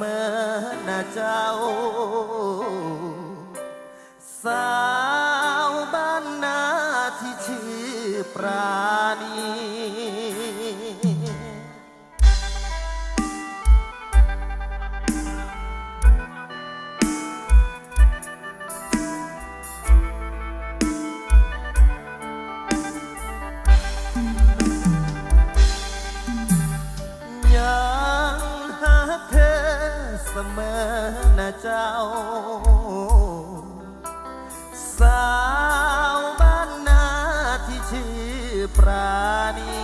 มอนะเจ้า สาวบ้านนาที่ชื่อปรา เจ้า สาวบ้านนาที่ชื่อปราณี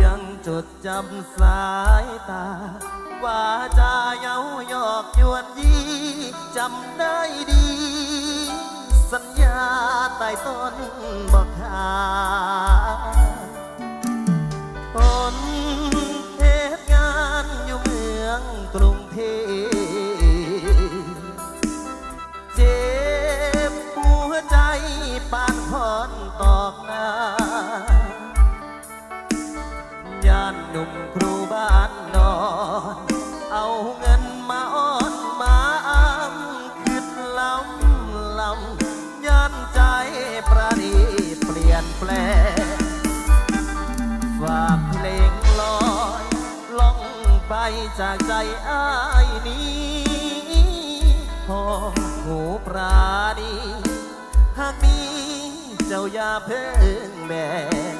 ยังจดจำสายตา ว่าจาเย้าหยอกยวนยีจำได้ดี สัญญาใต้ต้นบอกขา กรุงเทพเจ็บหัวใจปานพอนตอกนาย่านหนุ่มครูบ้าน จากใจอ้ายนี้พอหูปราณีหากมีเจ้าอย่าเพิ่งแบก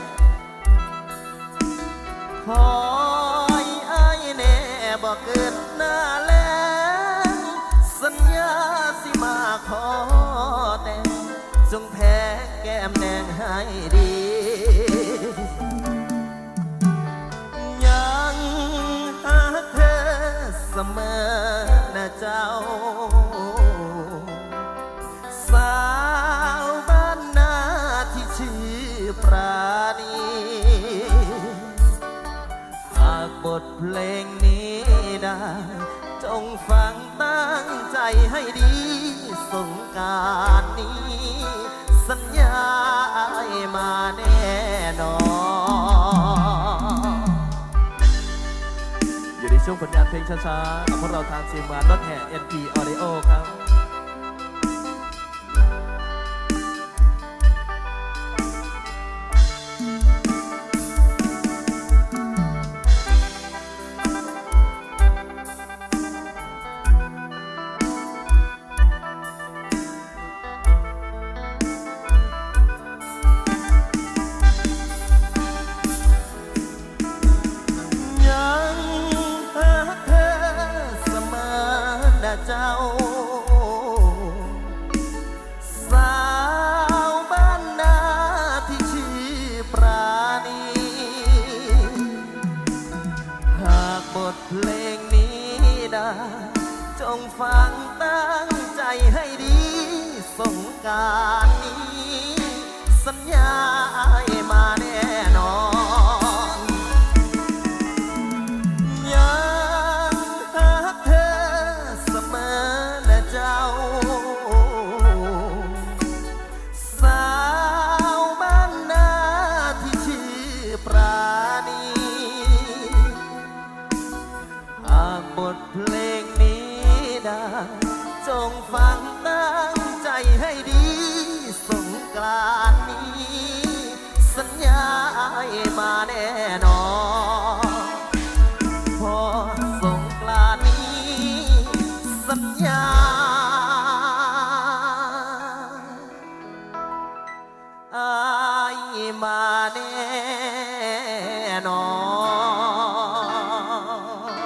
คอยอ้ายแน่บอกเกิดหน้าแลงสัญญาสิมาขอแต่งจงแพ้แก้มแดงให้ดี เสมอนะเจ้า สาวบ้านนาที่ชื่อปราณีหากบทเพลงนี้ได้ จงฟังตั้งใจให้ดีสงการนี้ สัญญาอ้มาแน่นอน ช่วงผลงานเพลงช้าๆของพวกเราทางซีมงานรถแห่ NP Audio ครับ ทเพลงนี้ได้ จงฟังตั้งใจให้ดีสงการนี้ สัญญาอ้ายมา มาแน่นอนพอสงกรานต์นี้ สัญญาอ้ายมาแน่นอน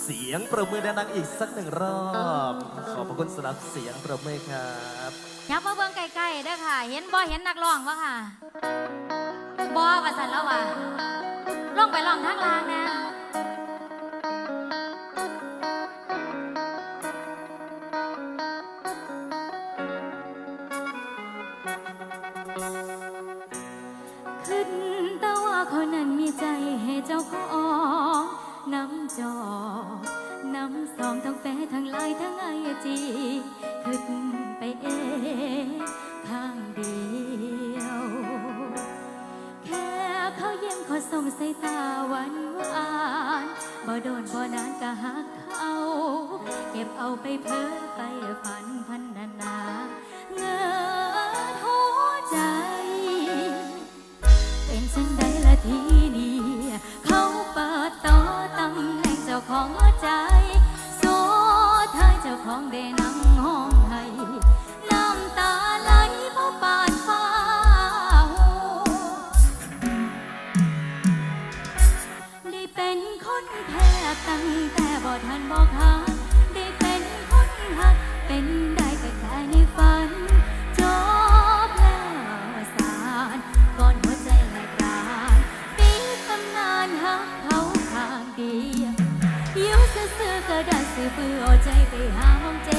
เสียงประมือดังๆอีกสักหนึ่งรอบ ขอบพระคุณสำหรับเสียงประมือครับ ยับมาเบิ่งไกลๆได้อค่ะ เห็นบ่เห็นนักร้องบ่ค่ะบ่ว่าสันแล้วว่าลงไปร้องทางล่างน กระดานสื่อเอาใจไปหาห้องเจ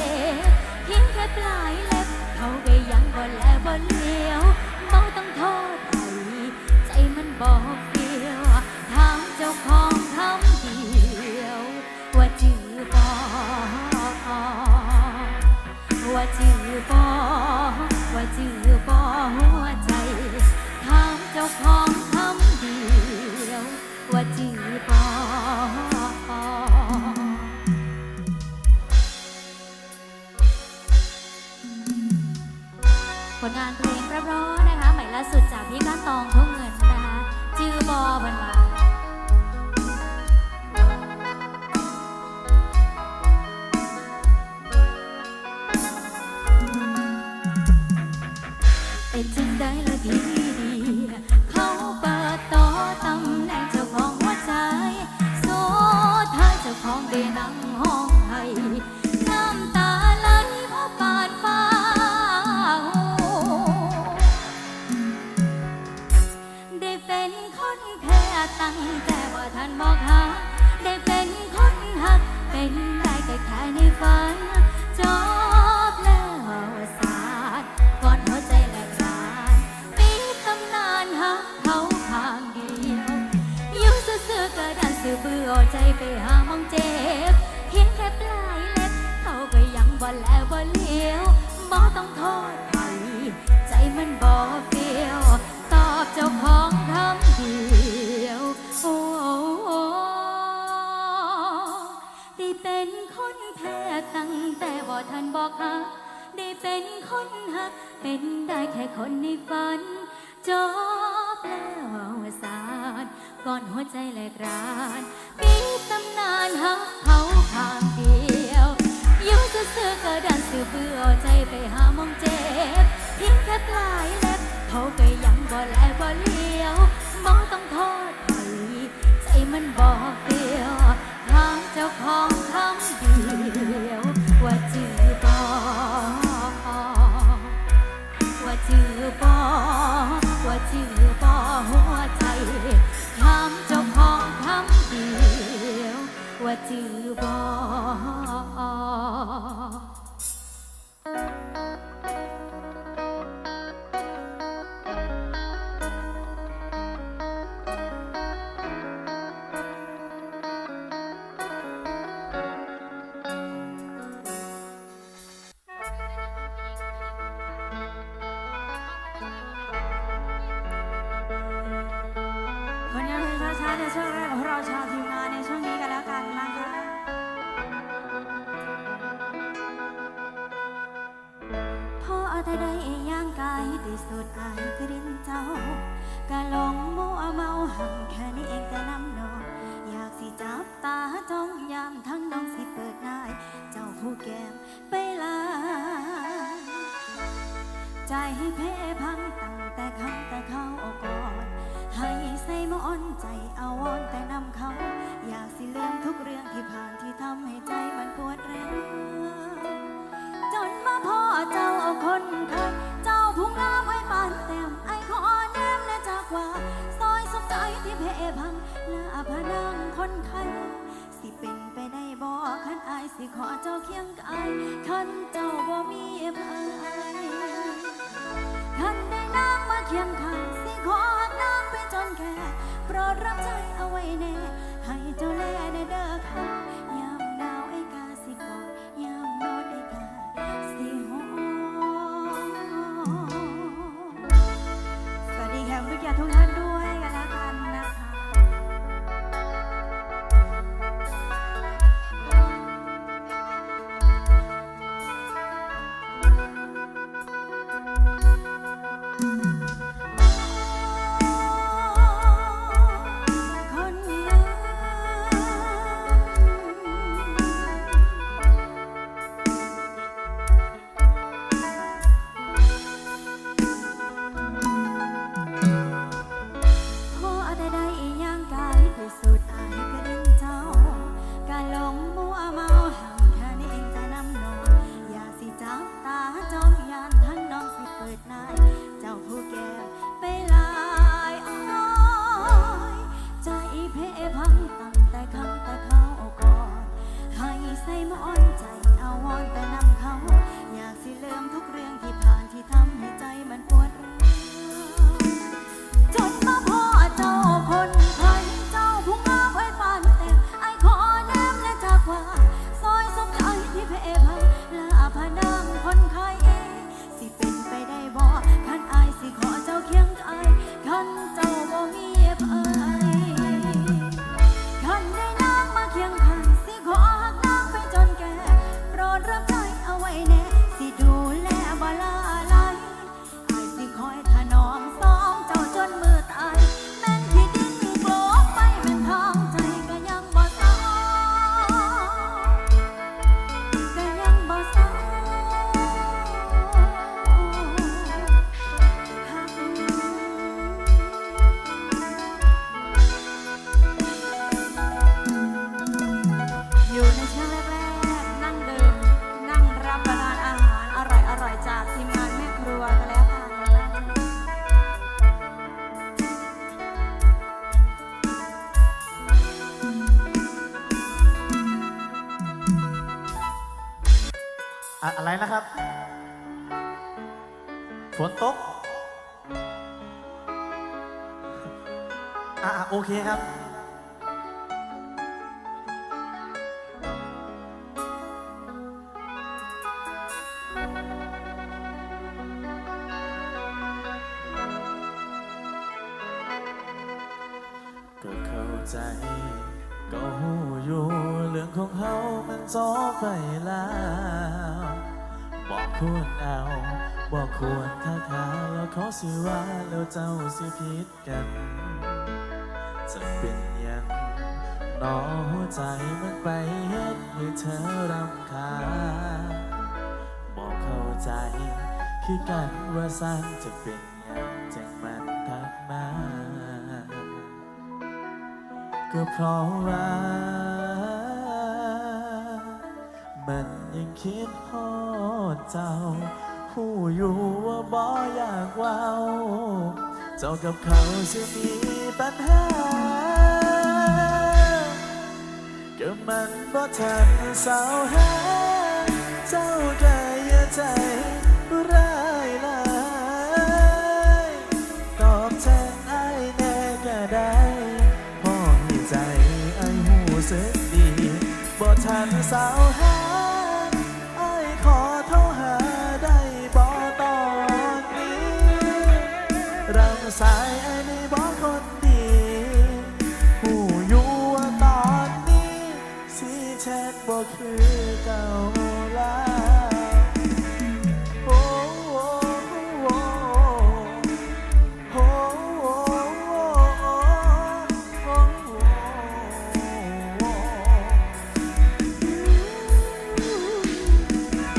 เพียงแค่ปลายเล็บ เขาไปยังบ่แลบนเลี้ยวเบาต้องโทษใจใจมันบอกเดียวถามเจ้าของคำเดียว ว่าจือบอกว่าจือบอกว่าจือบอกหัวใจถามเจ้าของคำเดียว ว่าจือบอก ที่ก็ตองทุกานมีตำนานหักเผาผ่าน ใจเพ้พังตั้งแต่คำแต่เขาออาก่อน ให้ใส่มอนใจเอาวอนแต่นำเขา อยากสิลืมทุกเรื่องที่ผ่านที่ทำให้ใจมันปวดเร้าวจนมาพ่อเจ้าเอาคนคันเจ้าพุงงามไว้ปานเต็มไอ้ขอแนมและจากว่าซอยสมใจที่เพ้พังแลาพนังคนไข้สิเป็นไปได้บ่คันไอาสิขอเจ้าเคียงกายคันเจ้าบ่มีเอไอ นางมาเคียงข้างสิขอหักนางไปจนแก่โปรดรับใจเอาไว้แน่ ให้เจ้าแลในเด้อค่ะ ใจ ก็หูอยู่เรื่องของเฮามันจบไปแล้วบอกควรเอาบอกควรท่าทาแล้วเขาสิว่าแล้วเจ้าสิผิดกัน จะเป็นยังหนอหัวใจมันไปเฮ็ดให้เธอรำคาญบอกเข้าใจ คือกันว่าสันจะเป็น ก็เพราะว่ามันยังคิดฮอดเจ้า ผู้อยู่ว่าบ่อยากเว้า เจ้ากับเขาจะมีปัญหา ก็มันบ่ทันสาวหา เจ้าก็อย่าใจ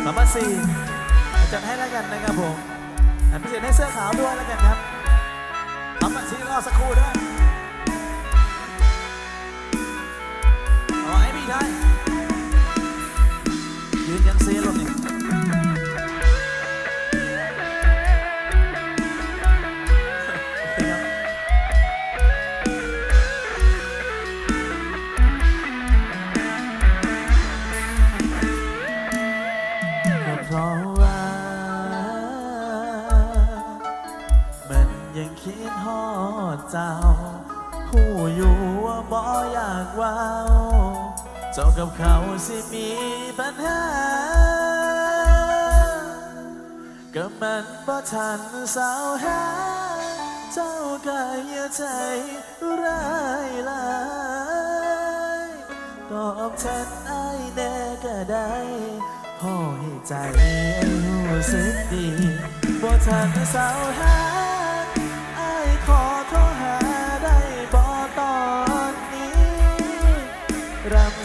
สามพันสี่จัดให้แล้วกันนะครับผมอันพิเศษให้เสื้อขาวด้วยแล้วกันครับทำมาซีรอสักครู่ด้วยอ๋อไอ้พี่ได้ เจ้ากับเขาสิมีปัญหา ก็มันบ่ทันสาวหา เจ้าก็อย่าใจร้ายลายตอบแทนไอ้แน่ก็ได้พ่อให้ใจไอ้รู้สึกดีบ่ทันสาวหา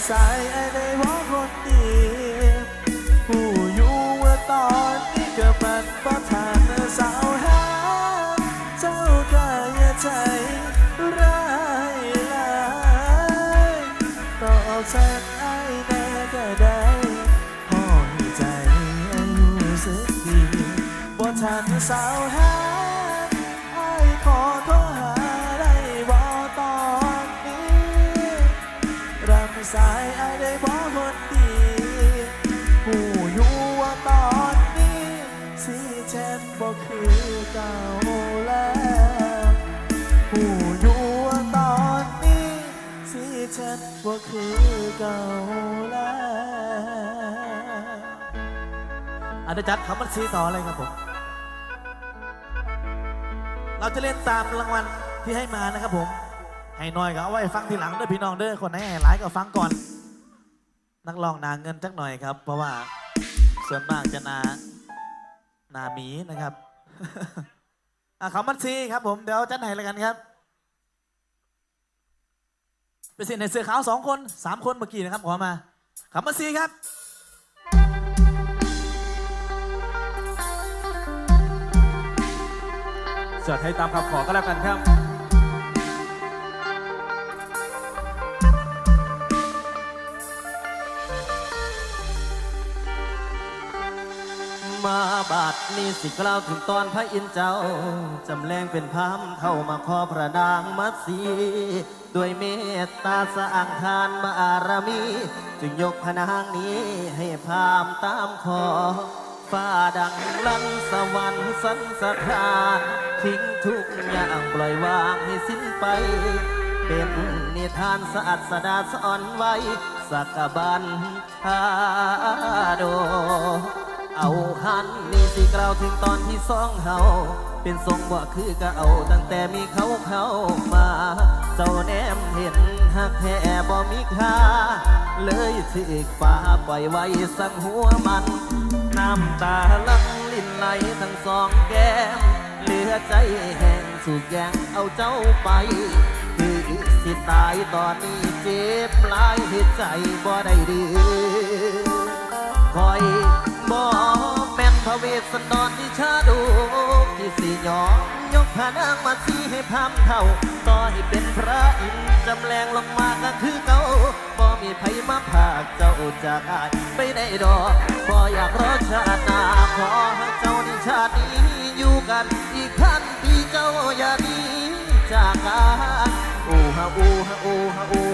สายไอ้ได้ว่าคนดีผู้อยู่ว่าตอนนี้ก็มันบ่ทันสาวหาเจ้าก็อย่าใจร้ายหลายตอบแทนไอ้แน่ก็ได้พอให้ใจไอ้รู้สึกดีบ่ทันสาวหา บอกคือเก่าแล้วอาจจะจัดคำมันซีต่อเลยครับผม เราจะเล่นตามรางวัลที่ให้มานะครับผม ให้น้อยก็เอาไว้ฟังทีหลังเด้อพี่น้องเด้อคนไหนให้หลายก็ฟังก่อน นักร้องนาเงินจักหน่อยครับ เพราะว่าส่วนมากจะนานาหมีนะครับอะเขามัดซีครับผมเดี๋ยวจัดให้แล้วกันครับ เป็นสิในเสื้อขาวสองคนสามคนเมื่อกี้นะครับขอมาเขามัดซีครับจัดให้ตามคำขอก็แล้วกันครับมาบาทนี้สิกล่าวถึงตอนพระอินทร์เจ้า จำแรงเป็นพามเท่ามาขอพระนางมัตสี ด้วยเมตตาสร้างทานบารมี จึงยกพนางนี้ให้พามตามขอฟ้าดังลั่นสวรรค์สันสถานทิ้งทุกอย่างปล่อยวางให้สิ้นไป เป็นนิทานสะอาดสะดาสอนไว้ สักบันชาโด เอาหันนี่สิกล่าวถึงตอนที่สองเฮา เป็นทรงบ่คือก็เอาตั้งแต่มีเขาเข้ามา เจ้าแนมเห็นหักแท้บ่มีค่า เลยถึกฟ้าปล่อยไว้สังหัวมัน น้ำตาลังลิ้นไหลทั้งสองแก้ม เหลือใจแห้งสุกแยงเอาเจ้าไปคือสิตายตอนนี้เจ็บหลายใจบ่ได้ดื้อคอยบ่แม่น พระเวสสันดรที่ชาดูที่สิยอมยกพระนางมาสีให้พามเท่า ต่อให้เป็นพระอินทร์จำแรงลงมาก็คือเก่าบ่มีไผมาพากเจ้าจากอายไปได้ดอกบ่อยากรอชาติหน้าขอให้เจ้าในชาตินี้อยู่กันอีกพันปีเจ้าอย่าหนีจากกันโอ้ฮะโอ้ฮะโอ้ฮะโอ้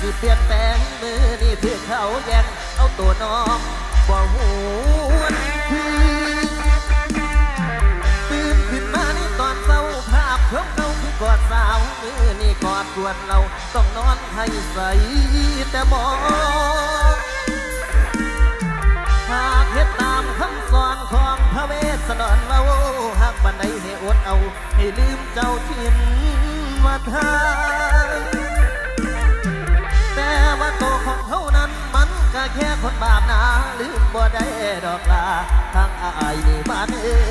สิเปลี่ยนแปลงมือนี่ถือเขาแย่งเอาตัวน้องบ่หูวันคืนตื่นขึ้นมาในตอนเศร้าภาพเพิ่มเขาคือกอดสาวมือนี่กอดกวนเราต้องนอนให้ใสแต่มองหากเฮ็ดตามคำสอนของพระเวสสันดรว่าหากบันไดให้อดเอา ให้ลืมเจ้าทินวัฒนแต่ว่า ตัวของเขานั้นมันก็แค่คนบาปนาลืมบ่ได้ดอกลาทางอายนี่มันเสือ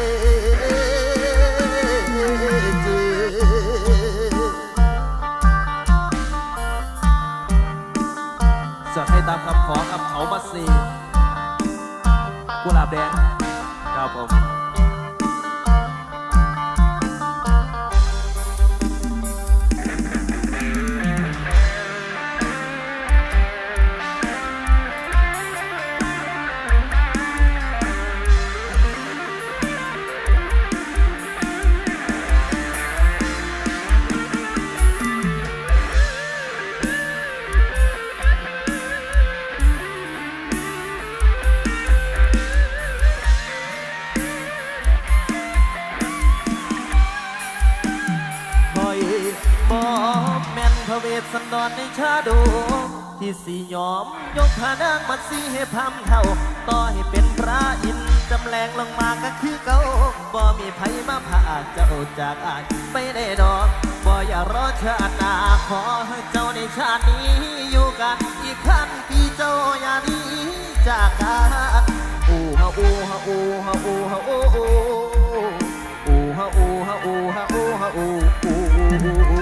จะให้ตามคำขอกับเขามาสีกุหลาบแดงครับผม พระเวสสันดรในชาดงที่สิยอม ยกพระนางมาสีให้พำเท่า ต่อให้เป็นพระอินจำแรงลงมาก็คือเก่าบ่มีไผมาพาเจ้าจากอายไปได้ดอกบ่อย่ารอชาติหน้าขอให้เจ้าในชาตินี้อยู่กันอีกขั้นปีเจ้าอย่านี้จากกันโอ้ฮะโอ้ฮะโอ้ฮะโอ้ฮะโอ้โอ้โอ้ฮะโอ้ฮะโอ้ฮะโอ้